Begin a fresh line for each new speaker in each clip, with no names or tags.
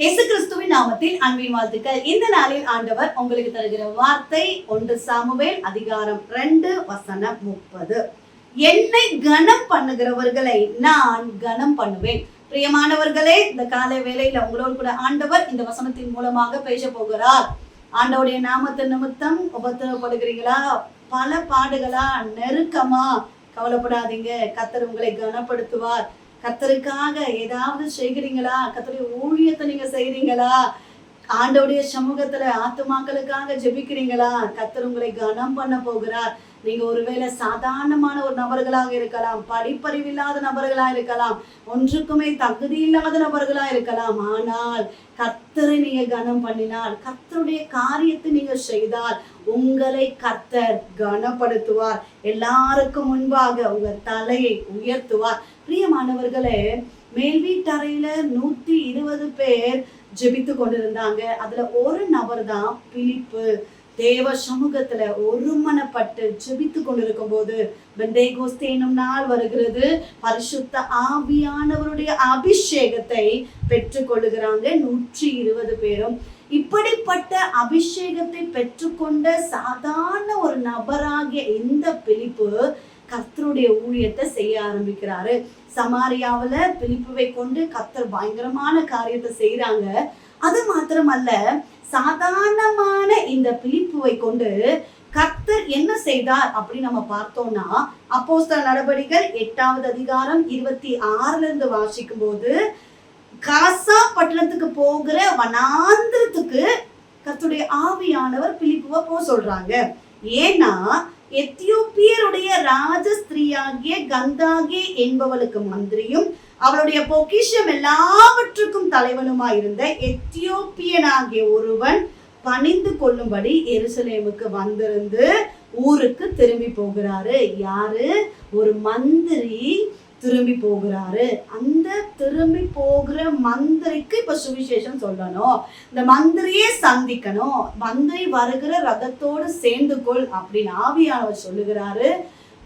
இயேசு கிறிஸ்துவின் நாமத்தில் அன்பின் வாழ்த்துக்கள். இந்த நாளில் ஆண்டவர் உங்களுக்கு தருகிற வார்த்தை ஒன்று சாமுவேல் அதிகாரம் ரெண்டு வசனம் முப்பது. என்னை கனம் பண்ணுகிறவர்களை நான் கனம் பண்ணுவேன். பிரியமானவர்களே இந்த காலை வேலையில உங்களோடு கூட ஆண்டவர் இந்த வசனத்தின் மூலமாக பேச போகிறார். ஆண்டவுடைய நாமத்தின் நிமித்தம் உபத்திரப்படுகிறீங்களா பல பாடுகளா நெருக்கமா கவலைப்படாதீங்க. கத்தர் உங்களை கனப்படுத்துவார். கத்தருக்காக ஏதாவது செய்கிறீங்களா? கத்தருடைய ஊழியத்தை நீங்க செய்கிறீங்களா ஆண்டவுடைய சமூகத்துல ஆத்துமாக்களுக்காக ஜெபிக்கிறீங்களா? கத்தர் உங்களை கனம் பண்ண போகிறார். நீங்க ஒருவேளை சாதாரணமான ஒரு நபர்களாக இருக்கலாம் படிப்பறிவில்லாத நபர்களா இருக்கலாம் ஒன்றுக்குமே தகுதி இல்லாத நபர்களா இருக்கலாம். ஆனால் கத்தரை நீங்க கனம் பண்ணினால் கத்தருடைய காரியத்தை நீங்க செய்தால் உங்களை கத்தர் கனப்படுத்துவார். எல்லாருக்கும் முன்பாக உங்க தலையை உயர்த்துவார். பிரியமானவர்களே மேல் வீட்டறையில நூத்தி இருபது பேர் ஜெபித்து கொண்டிருந்தாங்க அதுல ஒரு நபர் தான் பிலிப்பு. தேவ சமூகத்துல ஒருமனப்பட்டு ஜெபித்து கொண்டிருக்கும் போது பெந்தேகோஸ்தே என்னும் நாள் வருகிறது. பரிசுத்த ஆவியானவருடைய அபிஷேகத்தை பெற்றுக்கொள்ளுகிறாங்க. நூற்றி இருபது பேரும். இப்படிப்பட்ட அபிஷேகத்தை பெற்றுக்கொண்ட சாதாரண ஒரு நபராகிய இந்த பிலிப்பு கர்த்தருடைய ஊழியத்தை செய்ய ஆரம்பிக்கிறாரு. சமாரியாவில் பிலிப்புவை கொண்டு கர்த்தர் பயங்கரமான காரியத்தை செய்யறாங்க அது மாத்திரமல்ல சாதாரணமான இந்த பிலிப்புவை கொண்டு கர்த்தர் என்ன செய்தார் அப்படின்னு நம்ம பார்த்தோம்னா அப்போஸ்தல நடவடிக்கைகள் எட்டாவது அதிகாரம் இருபத்தி ஆறுல இருந்து வாசிக்கும் போது காசா பட்டணத்துக்கு போகிற வனாந்திரத்துக்கு கர்த்தருடைய ஆவியானவர் பிலிப்புவை போக சொல்றாங்க. ஏன்னா எத்தியோப்பியருடைய ராஜஸ்திரீயாகிய கந்தாகே என்பவளுக்கு மந்திரியும் அவளுடைய பொக்கிஷம் எல்லாவற்றுக்கும் தலைவனுமாயிருந்த எத்தியோப்பியனாகிய ஒருவன் பணிந்து கொள்ளும்படி எருசலேமுக்கு வந்திருந்து ஊருக்கு திரும்பி போகிறாரு. யாரு? ஒரு மந்திரி. திரும்பி போகிறாரு. அந்த திரும்பி போகிற மந்திரிக்கு இப்ப சுவிசேஷம் சொல்லணும். இந்த மந்திரியே சந்திக்கணும். மந்திரி வருகிற ரதத்தோடு சேர்ந்து கொள் அப்படின்னு ஆவியானவர் சொல்லுகிறாரு.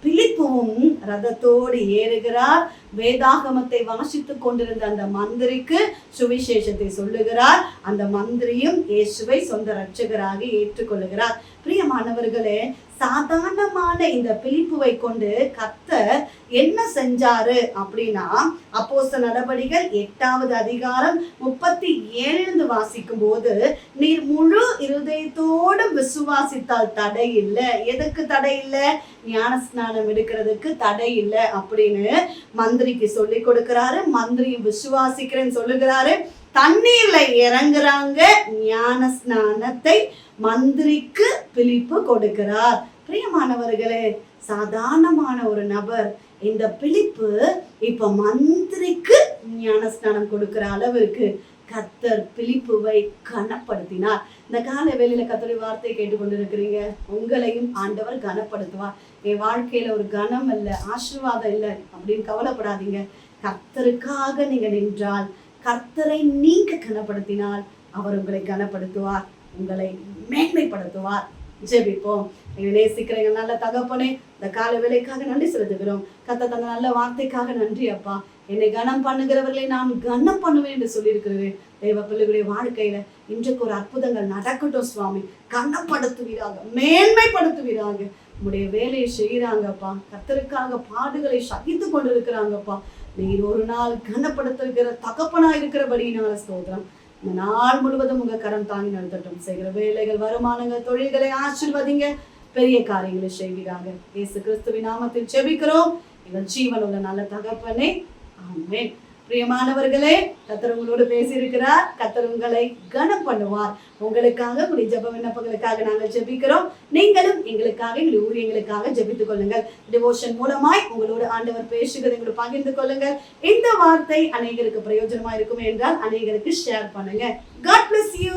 பிலிப்புவும் ரதத்தோடு ஏறுகிறார். வேதாகமத்தை வாசித்துக் கொண்டிருந்த அந்த மந்திரிக்கு சுவிசேஷத்தை சொல்லுகிறார். அந்த மந்திரியும் இயேசுவை சொந்த ரட்சகராக ஏற்றுக்கொள்ளுகிறார். பிரியமானவர்களே சாதாரணமான இந்த பிழிப்புவை கொண்டு கத்த என்ன செஞ்சாரு அப்படின்னா அப்போச நடவடிகள் எட்டாவது அதிகாரம் முப்பத்தி ஏழிலிருந்து வாசிக்கும் போது நீர் முழு இருதயத்தோடு விசுவாசித்தால் தடை இல்லை எதுக்கு தடை இல்லை ஞான ஸ்நானம் எடுக்கிறதுக்கு தடை இல்லை அப்படின்னு மந்திரிக்கு சொல்லி கொடுக்கிறாரு. மந்திரி விசுவாசிக்கிறேன்னு சொல்லுகிறாரு. தண்ணீர்ல இறங்குறாங்க. ஞான ஸ்நானத்தை மந்திரிக்கு பிழிப்பு கொடுக்கிறார். பிரியமானவர்களே சாதாரணமான ஒரு நபர் இந்த பிழிப்பு இப்ப மந்திரிக்கு ஞானஸ்நானம் கொடுக்கிற அளவிற்கு கத்தர் பிழிப்புவை கனப்படுத்தினார். இந்த கால வேலையில கத்தருடைய வார்த்தை கேட்டுக்கொண்டிருக்கிறீங்க. உங்களையும் ஆண்டவர் கனப்படுத்துவார். என் வாழ்க்கையில ஒரு கனம் இல்லை ஆசீர்வாதம் இல்லை அப்படின்னு கவலைப்படாதீங்க. கத்தருக்காக நீங்க நின்றால் கர்த்தரை நீங்க கனப்படுத்தினால் அவர் உங்களை கனப்படுத்துவார் உங்களை மேன்மைப்படுத்துவார். ஜெபிப்போம். எங்களை நல்ல தகப்பனே இந்த கால வேலைக்காக நன்றி செலுத்துகிறோம். கத்த தந்த நல்ல வார்த்தைக்காக நன்றி அப்பா. என்னை கனம் பண்ணுகிறவர்களை நான் கனம் பண்ணுவேன் என்று சொல்லியிருக்கிறேன் தேவ பிள்ளைகளுடைய வாழ்க்கையில இன்றைக்கு ஒரு அற்புதங்கள் நடக்கட்டும் சுவாமி. கனப்படுத்துவீராக மேன்மைப்படுத்துவீராக. உங்களுடைய வேலையை செய்கிறாங்கப்பா. கத்தருக்காக பாடுகளை சகித்து கொண்டு இருக்கிறாங்கப்பா நீர் ஒரு நாள் கனப்படுத்துகிற தகப்பனா இருக்கிறபடியினால ஸ்தோத்திரம். இந்த நாள் முழுவதும் உங்க கரம் தாங்கி நடத்தட்டும். செய்கிற வேலைகள் வருமானங்கள் தொழில்களை ஆசிர்வதிங்க. பெரிய காரியங்களை செய்வீராங்க இயேசு கிறிஸ்துவின் நாமத்தில் செபிக்கிறோம் எங்கள் ஜீவன் நல்ல தகப்பனே. ஆமேன். பிரியமானவர்களே கத்தர் உங்களோடு பேசியிருக்கிறார். கத்தர் உங்களை கனம் பண்ணுவார். உங்களுக்காக உங்களுடைய ஜப விண்ணப்பங்களுக்காக நாங்கள் ஜெபிக்கிறோம். நீங்களும் எங்களுக்காக எங்களுடைய ஊழியங்களுக்காக ஜபித்துக் கொள்ளுங்கள். டிவோஷன் மூலமாய் உங்களோடு ஆண்டவர் பேசுகிறது எங்களோடு பகிர்ந்து கொள்ளுங்கள். இந்த வார்த்தை அநேகருக்கு பிரயோஜனமா இருக்கும் என்றால் அநேகருக்கு ஷேர் பண்ணுங்க. God bless you